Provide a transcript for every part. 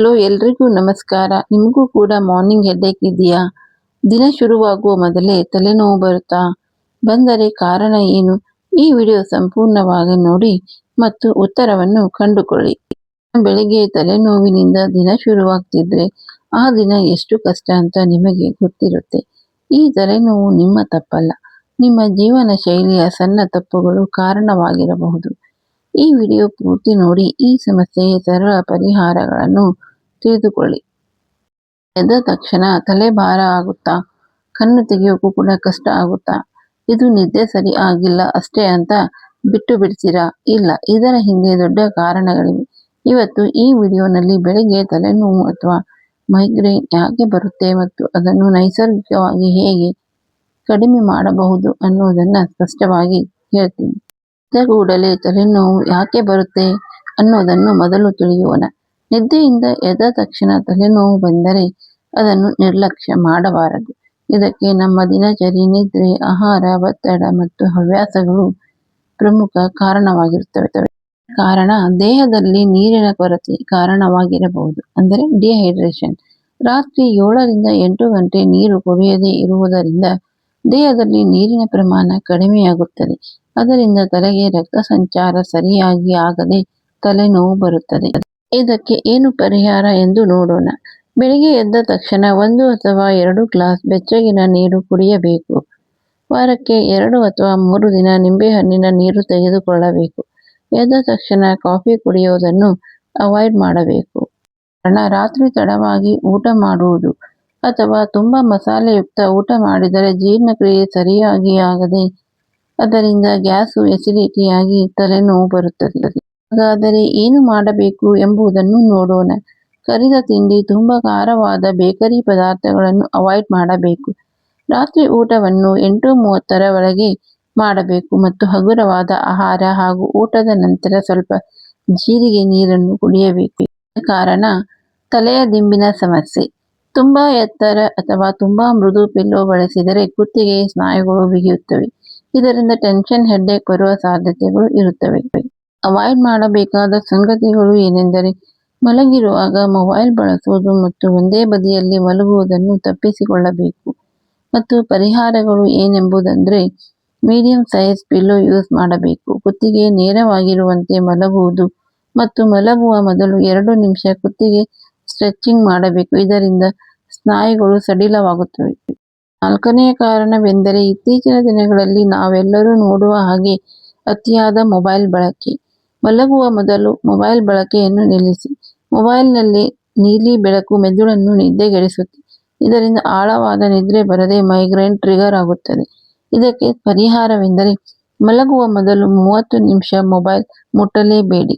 Hello, ಎಲ್ರಿಗೂ ನಮಸ್ಕಾರ. ನಿಮಗೂ ಕೂಡ ಮಾರ್ನಿಂಗ್ ಹೆಡ್ಡೇಕ್ ಇದೆಯಾ? ದಿನ ಶುರುವಾಗುವ ಮೊದಲೇ ತಲೆನೋವು ಬರುತ್ತಾ? ಬಂದರೆ ಕಾರಣ ಏನು? ಈ ವಿಡಿಯೋ ಸಂಪೂರ್ಣವಾಗಿ ನೋಡಿ ಮತ್ತು ಉತ್ತರವನ್ನು ಕಂಡುಕೊಳ್ಳಿ. ಬೆಳಿಗ್ಗೆ ತಲೆನೋವಿನಿಂದ ದಿನ ಶುರುವಾಗ್ತಿದ್ರೆ ಆ ದಿನ ಎಷ್ಟು ಕಷ್ಟ ಅಂತ ನಿಮಗೆ ಗೊತ್ತಿರುತ್ತೆ. ಈ ತಲೆನೋವು ನಿಮ್ಮ ತಪ್ಪಲ್ಲ. ನಿಮ್ಮ ಜೀವನ ಶೈಲಿಯ ಸಣ್ಣ ತಪ್ಪುಗಳು ಕಾರಣವಾಗಿರಬಹುದು. ಈ ವಿಡಿಯೋ ಪೂರ್ತಿ ನೋಡಿ ಈ ಸಮಸ್ಯೆಗೆ ಸರಳ ಪರಿಹಾರಗಳನ್ನು ತಿಳಿದುಕೊಳ್ಳಿ. ಎದ್ದ ತಕ್ಷಣ ತಲೆ ಭಾರ ಆಗುತ್ತಾ, ಕಣ್ಣು ತೆಗೆಯೋಕ್ಕೂ ಕೂಡ ಕಷ್ಟ ಆಗುತ್ತಾ, ಇದು ನಿದ್ದೆ ಸರಿ ಆಗಿಲ್ಲ ಅಷ್ಟೇ ಅಂತ ಬಿಟ್ಟು ಬಿಡ್ತೀರಾ? ಇಲ್ಲ, ಇದರ ಹಿಂದೆ ದೊಡ್ಡ ಕಾರಣಗಳಿವೆ. ಇವತ್ತು ಈ ವಿಡಿಯೋನಲ್ಲಿ ಬೆಳಿಗ್ಗೆ ತಲೆನೋವು ಅಥವಾ ಮೈಗ್ರೇನ್ ಯಾಕೆ ಬರುತ್ತೆ ಮತ್ತು ಅದನ್ನು ನೈಸರ್ಗಿಕವಾಗಿ ಹೇಗೆ ಕಡಿಮೆ ಮಾಡಬಹುದು ಅನ್ನೋದನ್ನು ಸ್ಪಷ್ಟವಾಗಿ ಹೇಳ್ತೀನಿ. ಕೂಡಲೇ ತಲೆನೋವು ಯಾಕೆ ಬರುತ್ತೆ ಅನ್ನೋದನ್ನು ಮೊದಲು ತಿಳಿಯೋಣ. ನಿದ್ದೆಯಿಂದ ಎದ್ದ ತಕ್ಷಣ ತಲೆನೋವು ಬಂದರೆ ಅದನ್ನು ನಿರ್ಲಕ್ಷ್ಯ ಮಾಡಬಾರದು. ಇದಕ್ಕೆ ನಮ್ಮ ದಿನಚರಿ, ನಿದ್ರೆ, ಆಹಾರ, ಒತ್ತಡ ಮತ್ತು ಹವ್ಯಾಸಗಳು ಪ್ರಮುಖ ಕಾರಣವಾಗಿರುತ್ತವೆ. ಕಾರಣ, ದೇಹದಲ್ಲಿ ನೀರಿನ ಕೊರತೆ ಕಾರಣವಾಗಿರಬಹುದು. ಅಂದರೆ ಡಿಹೈಡ್ರೇಷನ್ ರಾತ್ರಿ ಏಳರಿಂದ ಎಂಟು ಗಂಟೆ ನೀರು ಕುಡಿಯದೇ ಇರುವುದರಿಂದ ದೇಹದಲ್ಲಿ ನೀರಿನ ಪ್ರಮಾಣ ಕಡಿಮೆಯಾಗುತ್ತದೆ. ಅದರಿಂದ ತಲೆಗೆ ರಕ್ತ ಸಂಚಾರ ಸರಿಯಾಗಿ ಆಗದೆ ತಲೆನೋವು ಬರುತ್ತದೆ. ಇದಕ್ಕೆ ಏನು ಪರಿಹಾರ ಎಂದು ನೋಡೋಣ. ಬೆಳಿಗ್ಗೆ ಎದ್ದ ತಕ್ಷಣ ಒಂದು ಅಥವಾ ಎರಡು ಗ್ಲಾಸ್ ಬೆಚ್ಚಗಿನ ನೀರು ಕುಡಿಯಬೇಕು. ವಾರಕ್ಕೆ ಎರಡು ಅಥವಾ ಮೂರು ದಿನ ನಿಂಬೆಹಣ್ಣಿನ ನೀರು ತೆಗೆದುಕೊಳ್ಳಬೇಕು. ಎದ್ದ ತಕ್ಷಣ ಕಾಫಿ ಕುಡಿಯುವುದನ್ನು ಅವಾಯ್ಡ್ ಮಾಡಬೇಕು. ಕಾರಣ, ರಾತ್ರಿ ತಡವಾಗಿ ಊಟ ಮಾಡುವುದು ಅಥವಾ ತುಂಬಾ ಮಸಾಲೆಯುಕ್ತ ಊಟ ಮಾಡಿದರೆ ಜೀರ್ಣಕ್ರಿಯೆ ಸರಿಯಾಗಿ ಆಗದೆ, ಅದರಿಂದ ಗ್ಯಾಸು ಎಸಿಡಿಟಿಯಾಗಿ ತಲೆನೋವು ಬರುತ್ತದೆ. ಹಾಗಾದರೆ ಏನು ಮಾಡಬೇಕು ಎಂಬುದನ್ನು ನೋಡೋಣ. ಕರಿದ ತಿಂಡಿ ತುಂಬಾ ಖಾರವಾದ ಬೇಕರಿ ಪದಾರ್ಥಗಳನ್ನು ಅವಾಯ್ಡ್ ಮಾಡಬೇಕು. ರಾತ್ರಿ ಊಟವನ್ನು ಎಂಟು ಮೂವತ್ತರ ಒಳಗೆ ಮಾಡಬೇಕು ಮತ್ತು ಹಗುರವಾದ ಆಹಾರ ಹಾಗೂ ಊಟದ ನಂತರ ಸ್ವಲ್ಪ ಜೀರಿಗೆ ನೀರನ್ನು ಕುಡಿಯಬೇಕು. ಕಾರಣ, ತಲೆಯ ದಿಂಬಿನ ಸಮಸ್ಯೆ. ತುಂಬಾ ಎತ್ತರ ಅಥವಾ ತುಂಬಾ ಮೃದು ಪಿಲ್ಲೋ ಬಳಸಿದರೆ ಕುತ್ತಿಗೆ ಸ್ನಾಯುಗಳು ಬಿಗಿಯುತ್ತವೆ. ಇದರಿಂದ ಟೆನ್ಷನ್ ಹೆಡ್ಡೆ ಕೊರುವ ಸಾಧ್ಯತೆಗಳು ಇರುತ್ತವೆ. ಅವಾಯ್ಡ್ ಮಾಡಬೇಕಾದ ಸಂಗತಿಗಳು ಏನೆಂದರೆ, ಮಲಗಿರುವಾಗ ಮೊಬೈಲ್ ಬಳಸುವುದು ಮತ್ತು ಒಂದೇ ಬದಿಯಲ್ಲಿ ಮಲಗುವುದನ್ನು ತಪ್ಪಿಸಿಕೊಳ್ಳಬೇಕು. ಮತ್ತು ಪರಿಹಾರಗಳು ಏನೆಂಬುದಂದ್ರೆ ಮೀಡಿಯಂ ಸೈಜ್ ಪಿಲ್ಲೋ ಯೂಸ್ ಮಾಡಬೇಕು. ಕುತ್ತಿಗೆ ನೇರವಾಗಿರುವಂತೆ ಮಲಗುವುದು ಮತ್ತು ಮಲಗುವ ಮೊದಲು ಎರಡು ನಿಮಿಷ ಕುತ್ತಿಗೆ ಸ್ಟ್ರೆಚಿಂಗ್ ಮಾಡಬೇಕು. ಇದರಿಂದ ಸ್ನಾಯುಗಳು ಸಡಿಲವಾಗುತ್ತವೆ. ನಾಲ್ಕನೆಯ ಕಾರಣವೆಂದರೆ, ಇತ್ತೀಚಿನ ದಿನಗಳಲ್ಲಿ ನಾವೆಲ್ಲರೂ ನೋಡುವ ಹಾಗೆ ಅತಿಯಾದ ಮೊಬೈಲ್ ಬಳಕೆ. ಮಲಗುವ ಮೊದಲು ಮೊಬೈಲ್ ಬಳಕೆಯನ್ನು ನಿಲ್ಲಿಸಿ. ಮೊಬೈಲ್ನಲ್ಲಿ ನೀಲಿ ಬೆಳಕು ಮೆದುಳನ್ನು ನಿದ್ದೆಗೆಡಿಸುತ್ತೆ. ಇದರಿಂದ ಆಳವಾದ ನಿದ್ರೆ ಬರದೆ ಮೈಗ್ರೇನ್ ಟ್ರಿಗರ್ ಆಗುತ್ತದೆ. ಇದಕ್ಕೆ ಪರಿಹಾರವೆಂದರೆ ಮಲಗುವ ಮೊದಲು ಮೂವತ್ತು ನಿಮಿಷ ಮೊಬೈಲ್ ಮುಟ್ಟಲೇಬೇಡಿ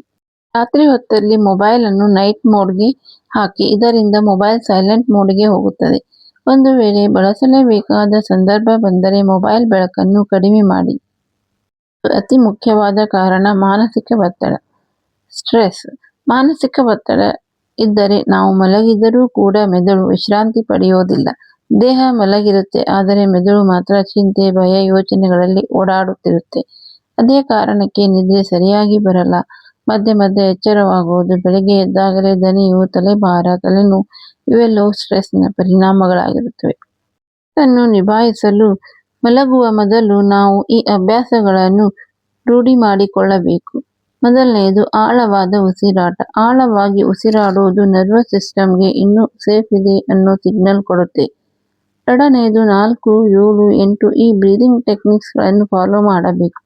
ರಾತ್ರಿ ಹೊತ್ತಲ್ಲಿ ಮೊಬೈಲ್ ಅನ್ನು ನೈಟ್ ಮೋಡ್ಗೆ ಹಾಕಿ, ಇದರಿಂದ ಮೊಬೈಲ್ ಸೈಲೆಂಟ್ ಮೋಡ್ಗೆ ಹೋಗುತ್ತದೆ. ಒಂದು ವೇಳೆ ಬಳಸಲೇಬೇಕಾದ ಸಂದರ್ಭ ಬಂದರೆ ಮೊಬೈಲ್ ಬೆಳಕನ್ನು ಕಡಿಮೆ ಮಾಡಿ. ಅತಿ ಮುಖ್ಯವಾದ ಕಾರಣ ಮಾನಸಿಕ ಒತ್ತಡ. ಸ್ಟ್ರೆಸ್. ಮಾನಸಿಕ ಒತ್ತಡ ಇದ್ದರೆ ನಾವು ಮಲಗಿದರೂ ಕೂಡ ಮೆದುಳು ವಿಶ್ರಾಂತಿ ಪಡೆಯೋದಿಲ್ಲ. ದೇಹ ಮಲಗಿರುತ್ತೆ, ಆದರೆ ಮೆದುಳು ಮಾತ್ರ ಚಿಂತೆ, ಭಯ, ಯೋಚನೆಗಳಲ್ಲಿ ಓಡಾಡುತ್ತಿರುತ್ತೆ. ಅದೇ ಕಾರಣಕ್ಕೆ ನಿದ್ರೆ ಸರಿಯಾಗಿ ಬರಲ್ಲ. ಮಧ್ಯೆ ಮಧ್ಯೆ ಎಚ್ಚರವಾಗುವುದು, ಬೆಳಿಗ್ಗೆ ಎದ್ದಾಗಲೇ ದನಿಯು, ತಲೆಭಾರ, ತಲೆನೋವು, ಇವೆಲ್ಲವೂ ಸ್ಟ್ರೆಸ್ನ ಪರಿಣಾಮಗಳಾಗಿರುತ್ತವೆ. ಇದನ್ನು ನಿಭಾಯಿಸಲು ಮಲಗುವ ಮೊದಲು ನಾವು ಈ ಅಭ್ಯಾಸಗಳನ್ನು ರೂಢಿ ಮಾಡಿಕೊಳ್ಳಬೇಕು ಮೊದಲನೆಯದು, ಆಳವಾದ ಉಸಿರಾಟ. ಆಳವಾಗಿ ಉಸಿರಾಡುವುದು ನರ್ವಸ್ ಸಿಸ್ಟಮ್ಗೆ ಇನ್ನೂ ಸೇಫ್ ಇದೆ ಅನ್ನೋ ಸಿಗ್ನಲ್ ಕೊಡುತ್ತೆ. ಎರಡನೆಯದು, ನಾಲ್ಕು, ಏಳು, ಎಂಟು ಈ ಬ್ರೀದಿಂಗ್ ಟೆಕ್ನಿಕ್ಸ್ಗಳನ್ನು ಫಾಲೋ ಮಾಡಬೇಕು.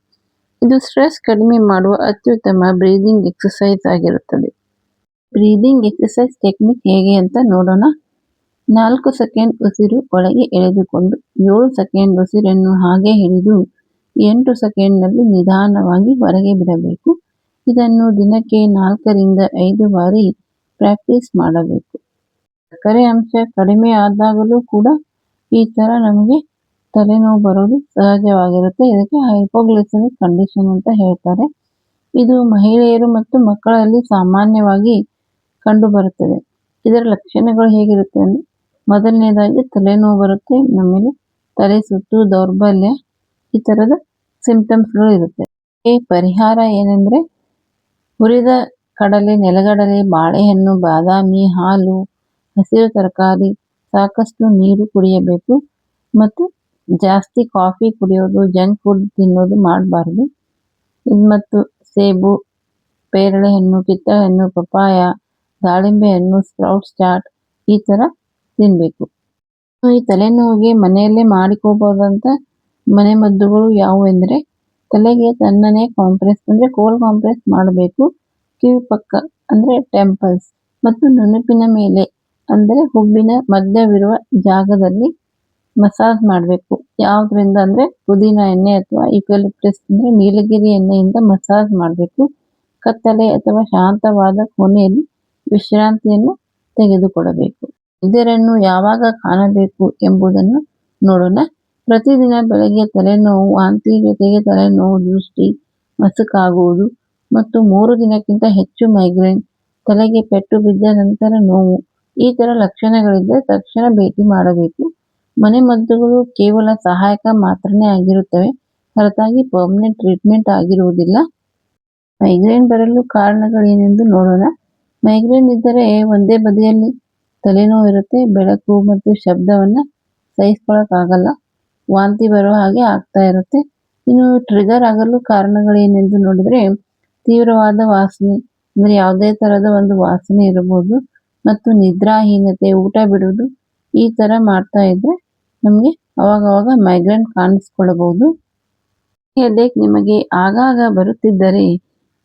ಇದು ಸ್ಟ್ರೆಸ್ ಕಡಿಮೆ ಮಾಡುವ ಅತ್ಯುತ್ತಮ ಬ್ರೀದಿಂಗ್ ಎಕ್ಸಸೈಸ್ ಆಗಿರುತ್ತದೆ. ಬ್ರೀದಿಂಗ್ ಎಕ್ಸಸೈಸ್ ಟೆಕ್ನಿಕ್ ಹೇಗೆ ಅಂತ ನೋಡೋಣ. ನಾಲ್ಕು ಸೆಕೆಂಡ್ ಉಸಿರು ಒಳಗೆ ಎಳೆದುಕೊಂಡು ಏಳು ಸೆಕೆಂಡ್ ಉಸಿರನ್ನು ಹಾಗೆ ಹಿಡಿದು ಎಂಟು ಸೆಕೆಂಡ್ನಲ್ಲಿ ನಿಧಾನವಾಗಿ ಹೊರಗೆ ಬಿಡಬೇಕು. ಇದನ್ನು ದಿನಕ್ಕೆ ನಾಲ್ಕರಿಂದ ಐದು ಬಾರಿ ಪ್ರಾಕ್ಟೀಸ್ ಮಾಡಬೇಕು. ಸಕ್ಕರೆ ಅಂಶ ಕಡಿಮೆ ಆದಾಗಲೂ ಕೂಡ ಈ ಥರ ನಮಗೆ ತಲೆನೋವು ಬರೋದು ಸಹಜವಾಗಿರುತ್ತೆ. ಇದಕ್ಕೆ ಹೈಪೋಗ್ಲಿಸಮಿಕ್ ಕಂಡೀಷನ್ ಅಂತ ಹೇಳ್ತಾರೆ. ಇದು ಮಹಿಳೆಯರು ಮತ್ತು ಮಕ್ಕಳಲ್ಲಿ ಸಾಮಾನ್ಯವಾಗಿ ಕಂಡುಬರುತ್ತದೆ. ಇದರ ಲಕ್ಷಣಗಳು ಹೇಗಿರುತ್ತೆ ಅಂದರೆ ಮೊದಲನೇದಾಗಿ ತಲೆನೋವು ಬರುತ್ತೆ ಆಮೇಲೆ ತಲೆ ಸುತ್ತು, ದೌರ್ಬಲ್ಯ ಈ ಥರದ ಸಿಂಪ್ಟಮ್ಸ್ಗಳು ಇರುತ್ತೆ. ಈ ಪರಿಹಾರ ಏನೆಂದರೆ ಹುರಿದ ಕಡಲೆ, ನೆಲಗಡಲೆ, ಬಾಳೆಹಣ್ಣು, ಬಾದಾಮಿ, ಹಾಲು, ಹಸಿರು ತರಕಾರಿ, ಸಾಕಷ್ಟು ನೀರು ಕುಡಿಯಬೇಕು ಮತ್ತು ಜಾಸ್ತಿ ಕಾಫಿ ಕುಡಿಯೋದು, ಜಂಕ್ ಫುಡ್ ತಿನ್ನೋದು ಮಾಡಬಾರ್ದು. ಮತ್ತು ಸೇಬು, ಪೇರಳೆ ಹಣ್ಣು, ಕಿತ್ತಳೆ ಹಣ್ಣು, ಪಪ್ಪಾಯ, ದಾಳಿಂಬೆ ಹಣ್ಣು, ಸ್ಪ್ರೌಟ್ಸ್ ಚಾಟ್ ಈ ಥರ ತಿನ್ನಬೇಕು ಈ ತಲೆನೋವಿಗೆ ಮನೆಯಲ್ಲೇ ಮಾಡಿಕೋಬಹುದಂತ ಮನೆ ಮದ್ದುಗಳು ಯಾವುವೆಂದರೆ, ತಲೆಗೆ ತಣ್ಣನೆ ಕಾಂಪ್ರೆಸ್ ಅಂದ್ರೆ ಕೋಲ್ ಕಾಂಪ್ರೆಸ್ ಮಾಡಬೇಕು. ಕಿವಿ ಪಕ್ಕ ಅಂದ್ರೆ ಟೆಂಪಲ್ಸ್ ಮತ್ತು ನುಣುಪಿನ ಮೇಲೆ ಅಂದ್ರೆ ಹುಬ್ಬಿನ ಮಧ್ಯವಿರುವ ಜಾಗದಲ್ಲಿ ಮಸಾಜ್ ಮಾಡಬೇಕು. ಯಾವುದರಿಂದ ಅಂದ್ರೆ ಪುದೀನ ಎಣ್ಣೆ ಅಥವಾ ಇಕ್ವೆಲಿ ಪ್ರೆಸ್ ಅಂದ್ರೆ ನೀಲಗಿರಿ ಎಣ್ಣೆಯಿಂದ ಮಸಾಜ್ ಮಾಡಬೇಕು. ಕತ್ತಲೆ ಅಥವಾ ಶಾಂತವಾದ ಕೊನೆಯಲ್ಲಿ ವಿಶ್ರಾಂತಿಯನ್ನು ತೆಗೆದುಕೊಳ್ಳಬೇಕು ಇದರನ್ನು ಯಾವಾಗ ಕಾಣಬೇಕು ಎಂಬುದನ್ನು ನೋಡೋಣ. ಪ್ರತಿದಿನ ಬೆಳಗ್ಗೆ ತಲೆನೋವು ವಾಂತಿ ಜೊತೆಗೆ ತಲೆನೋವು, ದೃಷ್ಟಿ, ಮಸುಕಾಗುವುದು ಮತ್ತು ಮೂರು ದಿನಕ್ಕಿಂತ ಹೆಚ್ಚು ಮೈಗ್ರೇನ್ ತಲೆಗೆ ಪೆಟ್ಟು ಬಿದ್ದ ನಂತರ ನೋವು. ಈ ಥರ ಲಕ್ಷಣಗಳಿದ್ದರೆ ತಕ್ಷಣ ಭೇಟಿ ಮಾಡಬೇಕು. ಮನೆಮದ್ದುಗಳು ಕೇವಲ ಸಹಾಯಕ ಮಾತ್ರನೇ ಆಗಿರುತ್ತವೆ. ಹೊರತಾಗಿ ಪರ್ಮನೆಂಟ್ ಟ್ರೀಟ್ಮೆಂಟ್ ಆಗಿರುವುದಿಲ್ಲ. ಮೈಗ್ರೇನ್ ಬರಲು ಕಾರಣಗಳೇನೆಂದು ನೋಡೋಣ. ಮೈಗ್ರೇನ್ ಇದ್ದರೆ ಒಂದೇ ಬದಿಯಲ್ಲಿ ತಲೆನೋವು ಇರುತ್ತೆ ಬೆಳಕು ಮತ್ತು ಶಬ್ದವನ್ನು ಸಹಿಸ್ಕೊಳ್ಳೋಕ್ಕಾಗಲ್ಲ ವಾಂತಿ ಬರೋ ಹಾಗೆ ಆಗ್ತಾ ಇರುತ್ತೆ. ಇನ್ನು ಟ್ರಿಗರ್ ಆಗಲು ಕಾರಣಗಳೇನೆಂದು ನೋಡಿದ್ರೆ ತೀವ್ರವಾದ ವಾಸನೆ, ಅಂದರೆ ಯಾವುದೇ ಥರದ ಒಂದು ವಾಸನೆ ಇರಬಹುದು. ಮತ್ತು ನಿದ್ರಾಹೀನತೆ, ಊಟ ಬಿಡುವುದು ಈ ತರ ಮಾಡ್ತಾ ಇದ್ರೆ ನಮಗೆ ಅವಾಗವಾಗ ಮೈಗ್ರೇನ್ ಕಾಣಿಸ್ಕೊಳ್ಳಬಹುದು ಹೆಡೇಕ್ ನಿಮಗೆ ಆಗಾಗ ಬರುತ್ತಿದ್ದರೆ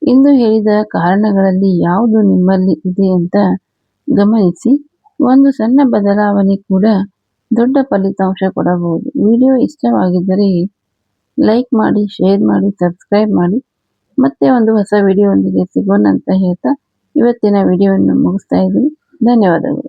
ಇಂದು ಹೇಳಿದ ಕಾರಣಗಳಲ್ಲಿ ಯಾವುದು ನಿಮ್ಮಲ್ಲಿ ಇದೆ ಅಂತ ಗಮನಿಸಿ. ಒಂದು ಸಣ್ಣ ಬದಲಾವಣೆ ಕೂಡ ದೊಡ್ಡ ಫಲಿತಾಂಶ ಕೊಡಬಹುದು. ವಿಡಿಯೋ ಇಷ್ಟವಾಗಿದ್ದರೆ ಲೈಕ್ ಮಾಡಿ, ಶೇರ್ ಮಾಡಿ, ಸಬ್ಸ್ಕ್ರೈಬ್ ಮಾಡಿ. ಮತ್ತೆ ಒಂದು ಹೊಸ ವಿಡಿಯೋದೊಂದಿಗೆ ಸಿಗೋಣ ಅಂತ ಹೇಳ್ತಾ ಇವತ್ತಿನ ವಿಡಿಯೋವನ್ನು ಮುಗಿಸ್ತಾ ಇದ್ದೀನಿ. ಧನ್ಯವಾದಗಳು.